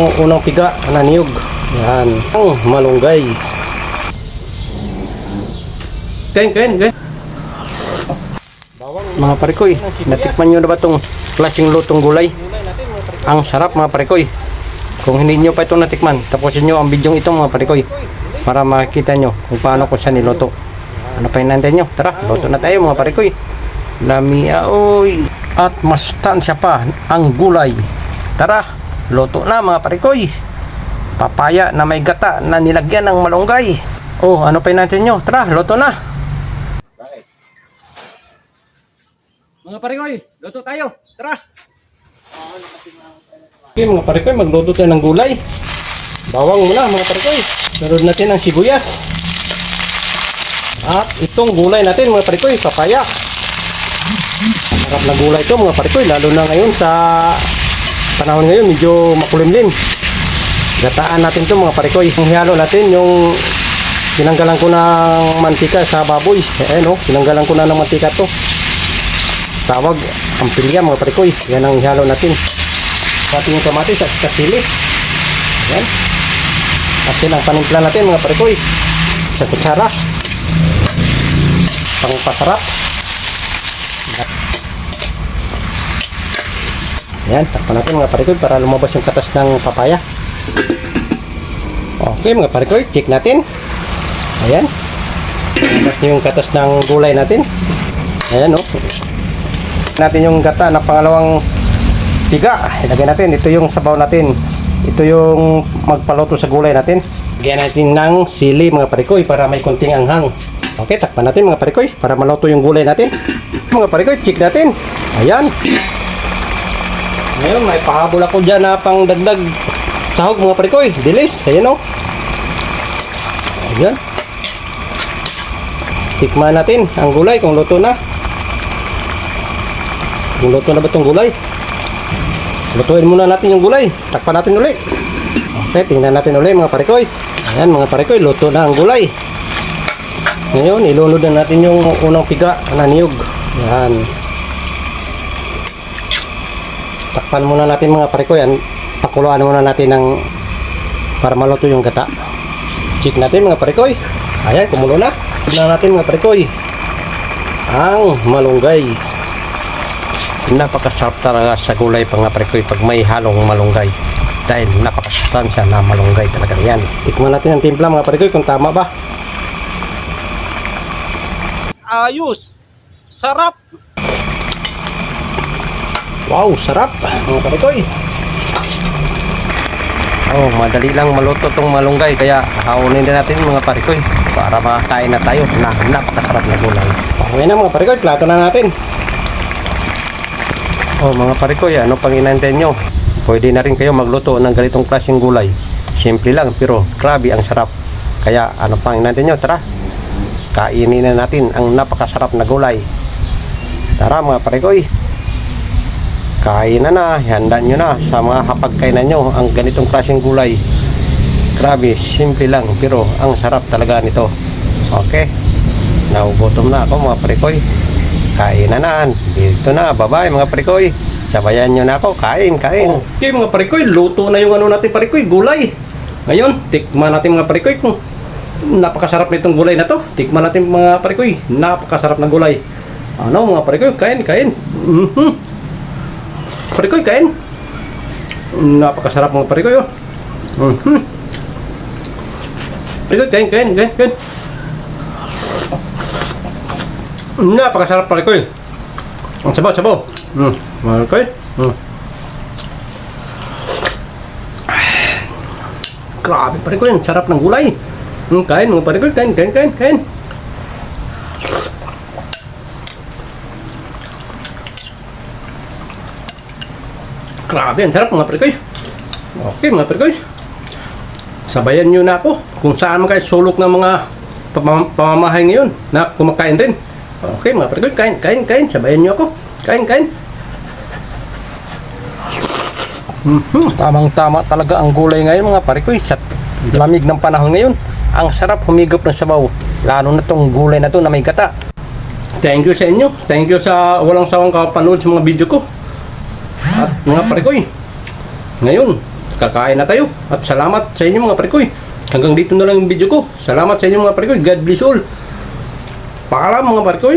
Ang unang piga na niyog. Yan. Ang malunggay. Kain, kain, kain. Mga parikoy, natikman nyo na ba itong klaseng lutong gulay? Ang sarap mga parikoy. Kung hindi nyo pa itong natikman, tapusin nyo ang bidyong ito mga parikoy para makita nyo kung paano ko siya niluto. Ano pa hinantay nyo? Tara, luto na tayo mga parikoy. Lamia, oy. At masustansya pa ang gulay. Tara, luto na mga parikoy. Papaya na may gata na nilagyan ng malunggay. Oh, ano pa hinantay nyo? Tara, luto na. Mga parikoy, luto tayo. Tara. Okay mga parikoy, magluto tayo ng gulay. Bawang muna mga parikoy. Sunod natin ang sibuyas. At itong gulay natin mga parikoy, papaya. Sarap na gulay ito mga parikoy, lalo na ngayon sa panahon ngayon medyo makulimlim. Gataan natin ito mga parikoy. Ang halo natin yung tinanggalan ko ng mantika sa baboy. Eh no, tinanggalan ko na ng mantika to. Tawag ang pilya mga parikoy. Yan ang ihalo natin. Pati yung kamatis at kasili. Yan. Asin ang panimpla natin mga parikoy. Sa kutsara. Pangpasarap. Yan, takpan natin mga parikoy para lumabas yung katas ng papaya. Okay mga parikoy, check natin. Ayan. Lumabas na yung katas ng gulay natin. Ayan oh. Natin yung gata na pangalawang tiga. Ilagay natin. Ito yung sabaw natin. Ito yung magpaluto sa gulay natin. Lagyan natin ng sili mga parikoy para may konting anghang. Okay, takpan natin mga parikoy para maluto yung gulay natin. Mga parikoy, check natin. Ayan. Ngayon, may pahabol ako dyan na pang dagdag sahog mga parikoy. Bilis. Ayan o. Ayan. Tikman natin ang gulay kung luto na. Kung luto na ba itong gulay? Lutuin muna natin yung gulay. Takpan natin ulit. Okay, tingnan natin ulit mga parikoy. Ayan mga parikoy, luto na ang gulay. Ngayon, ilunod na natin yung unang piga na niyog. Ayan. Takpan muna natin mga parikoy. Yan. Pakuluan muna natin ng para maluto yung gata. Check natin mga parikoy. Ayan, kumulo na. Tignan natin mga parikoy. Ang malunggay. Napakasarap talaga sa gulay mga parikoy pag may halong malunggay. Dahil napakasustansya na malunggay talaga yan. Tikman natin ang timpla mga parikoy kung tama ba. Ayos! Sarap! Wow, sarap mga parikoy. Oh, madali lang maluto tong malunggay kaya haunin din natin mga parikoy para makakain na tayo na napakasarap na gulay. Okay na mga parikoy, plato na natin. Oh, mga parikoy, ano pang inantay nyo? Pwede na rin kayo magluto ng ganitong klaseng gulay. Simple lang pero grabe ang sarap. Kaya ano pang inantay nyo? Tara, kainin na natin ang napakasarap na gulay. Tara mga parikoy. Kain na na, handa nyo na sa mga hapagkainan nyo ang ganitong klaseng gulay. Grabe, simple lang pero ang sarap talaga nito. Okay, nagugutom na ako mga parikoy. Kain na na, dito na, bye-bye mga parikoy. Sabayan nyo na ako, kain, kain. Okay mga parikoy, luto na yung ano natin parikoy, gulay. Ngayon, tikman natin mga parikoy kung napakasarap nitong gulay na to. Tikman natin mga parikoy, napakasarap na gulay. Ano mga parikoy, kain, kain. Mhm. Parikoy, kain. Napakasarap mga parikoy, oh. Mhm. Parikoy, kain, kain, kain, kain. Napakasarap parikoy. Ang sabaw, sabaw. Mm, parikoy. Mm. Grabe parikoy, ang sarap ng gulay. Mm, kain mga parikoy, kain, kain, kain, kain. Grabe, ang sarap mga parikoy. Okay mga parikoy. Sabayan nyo na ako kung saan kayo sulok ng mga pamam- pamamahay ngayon na kumakain rin. Okay mga parikoy, kain, kain, kain. Sabayan nyo ako. Kain, kain. Mhm, Tamang-tama talaga ang gulay ngayon mga parikoy sa lamig ng panahon ngayon. Ang sarap humigop ng sabaw. Lalo na tong gulay na to na may gata. Thank you sa inyo. Thank you sa walang sawang kapanood sa mga video ko. Mga parikoy, ngayon, kakain na tayo. At salamat sa inyo mga parikoy. Hanggang dito na lang yung video ko. Salamat sa inyo mga parikoy. God bless all. Paalam mga parikoy.